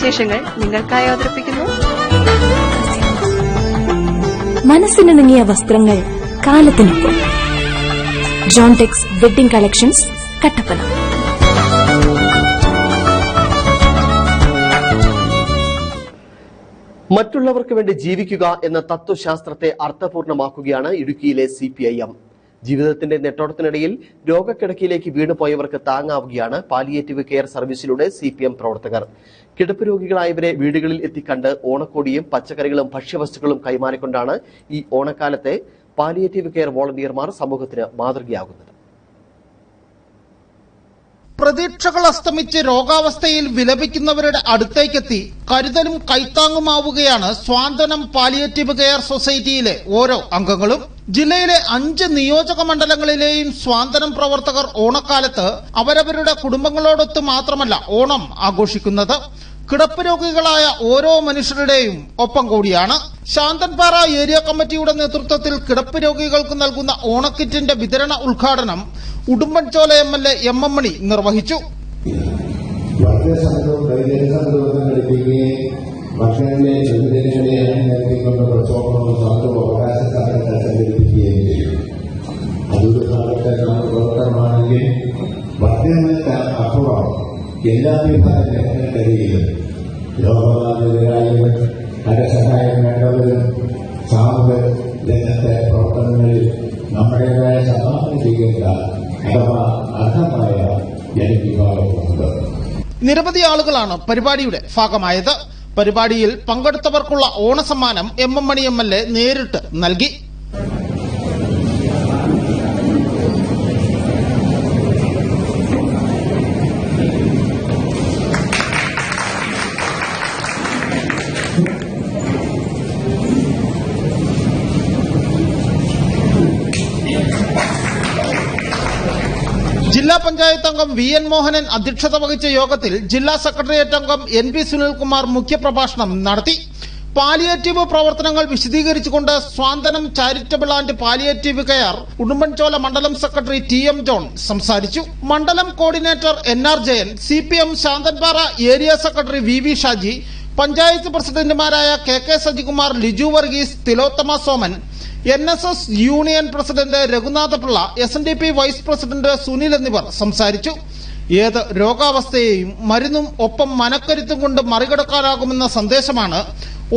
വിശേഷങ്ങൾ നിങ്ങൾക്കായി അവതരിപ്പിക്കുന്നു. മനസ്സിനിണങ്ങിയ വസ്ത്രങ്ങൾ കാലത്തിനൊപ്പം. Jontex wedding collections Kattappana. മറ്റുള്ളവർക്ക് വേണ്ടി ജീവിക്കുക എന്ന തത്വശാസ്ത്രത്തെ അർത്ഥപൂർണമാക്കുകയാണ് ഇടുക്കിയിലെ സി പി ഐ എം. ജീവിതത്തിന്റെ നെട്ടോട്ടത്തിനിടയിൽ രോഗക്കിടക്കയിലേക്ക് വീണുപോയവർക്ക് താങ്ങാവുകയാണ് പാലിയേറ്റീവ് കെയർ സർവീസിലൂടെ സി പി എം പ്രവർത്തകർ. കിടപ്പ് രോഗികളായവരെ വീടുകളിൽ എത്തിക്കണ്ട് ഓണക്കോടിയും പച്ചക്കറികളും ഭക്ഷ്യവസ്തുക്കളും കൈമാറിക്കൊണ്ടാണ് ഈ ഓണക്കാലത്തെ പാലിയേറ്റീവ് കെയർ വോളണ്ടിയർമാർ സമൂഹത്തിന് മാതൃകയാകുന്നത്. പ്രതീക്ഷകൾ അസ്തമിച്ച് രോഗാവസ്ഥയിൽ വിലപിക്കുന്നവരുടെ അടുത്തേക്കെത്തി കരുതലും കൈത്താങ്ങുമാവുകയാണ് സ്വാന്തനം പാലിയേറ്റീവ് കെയർ സൊസൈറ്റിയിലെ ഓരോ അംഗങ്ങളും. ജില്ലയിലെ അഞ്ച് നിയോജക മണ്ഡലങ്ങളിലെയും സ്വാന്തനം പ്രവർത്തകർ ഓണക്കാലത്ത് അവരവരുടെ കുടുംബങ്ങളോടൊത്ത് മാത്രമല്ല ഓണം ആഘോഷിക്കുന്നത്. കിടപ്പ് രോഗികളായ ഓരോ മനുഷ്യരുടെയും ഒപ്പം കൂടിയാണ്. ശാന്തൻപാറ ഏരിയ കമ്മിറ്റിയുടെ നേതൃത്വത്തിൽ കിടപ്പ് രോഗികൾക്ക് നൽകുന്ന ഓണക്കിറ്റിന്റെ വിതരണ ഉദ്ഘാടനം Udumbanchola M L A M M Mani നിർവഹിച്ചു. ഭക്ഷണങ്ങളെ രോഗബാധിതരായവരും ധനസഹായം വേണ്ടവരും സാമൂഹ്യ രംഗത്തെ പ്രവർത്തനങ്ങളിൽ നമ്മുടേതായ സംഭാവന സ്വീകരിച്ച അഥവാ അർഹമായ ജനവിഭാഗമുണ്ട് നിരവധി ആളുകളാണ് പരിപാടിയുടെ ഭാഗമായത്. പരിപാടിയിൽ പങ്കെടുത്തവർക്കുള്ള ഓണസമ്മാനം M M Mani M L A നേരിട്ട് നൽകി. ജില്ലാ പഞ്ചായത്ത് അംഗം വി എൻ മോഹനൻ അധ്യക്ഷത വഹിച്ച യോഗത്തിൽ ജില്ലാ സെക്രട്ടേറിയറ്റ് അംഗം എൻ പി സുനിൽകുമാർ മുഖ്യപ്രഭാഷണം നടത്തി. പാലിയേറ്റീവ് പ്രവർത്തനങ്ങൾ വിശദീകരിച്ചുകൊണ്ട് Swanthanam charitable and palliative care Udumbanchola മണ്ഡലം സെക്രട്ടറി ടി എം ജോൺ സംസാരിച്ചു. മണ്ഡലം coordinator N R Jayan C P M Santhanpara area secretary V V Shaji panchayat പ്രസിഡന്റുമാരായ K K Sajikumar Liju Varghese Thilothama Soman N S S union president Raghunathapillai S N D P vice president Sunil എന്നിവർ സംസാരിച്ചു. ഏത് രോഗാവസ്ഥയെയും മരുന്നും ഒപ്പം മനക്കരുത്തും കൊണ്ട് മറികടക്കാനാകുമെന്ന സന്ദേശമാണ്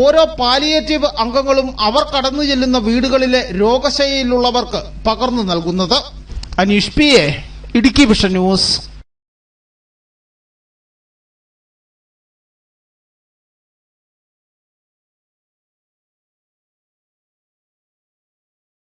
ഓരോ palliative അംഗങ്ങളും അവർ കടന്നു ചെല്ലുന്ന വീടുകളിലെ രോഗശൈലിയിലുള്ളവർക്ക് പകർന്നു നൽകുന്നത്. Aneesh P A Idukki vision news.